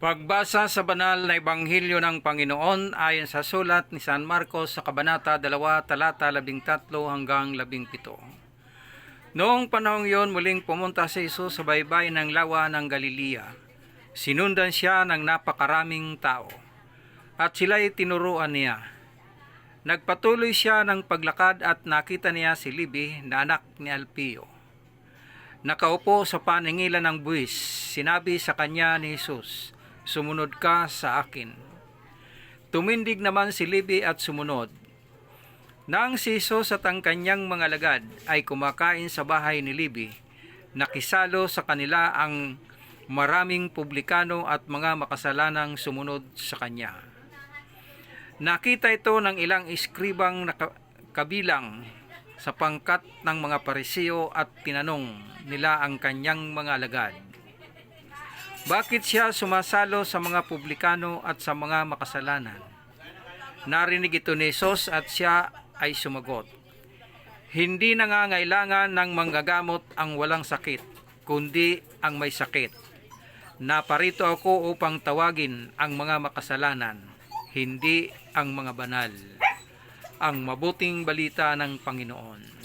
Pagbasa sa banal na Ebanghelyo ng Panginoon ayon sa sulat ni San Marcos sa Kabanata 2, talata 13 hanggang 17. Noong panahong yon muling pumunta si Jesus sa baybay ng lawa ng Galilea. Sinundan siya ng napakaraming tao at sila'y tinuruan niya. Nagpatuloy siya ng paglakad at nakita niya si Libi na anak ni Alpio. Nakaupo sa paningilan ng buwis, sinabi sa kanya ni Jesus, Sumunod ka sa akin. Tumindig naman si Libi at sumunod. Nang si Jesus at ang kanyang mga lagad ay kumakain sa bahay ni Libi, nakisalo sa kanila ang maraming publikano at mga makasalanang sumunod sa kanya. Nakita ito ng ilang iskribang kabilang sa pangkat ng mga parisiyo at tinanong nila ang kanyang mga alagad. Bakit siya sumasalo sa mga publikano at sa mga makasalanan? Narinig ito ni Jesus at siya ay sumagot. Hindi nangangailangan ng manggagamot ang walang sakit, kundi ang may sakit. Naparito ako upang tawagin ang mga makasalanan, hindi ang mga banal. Ang mabuting balita ng Panginoon.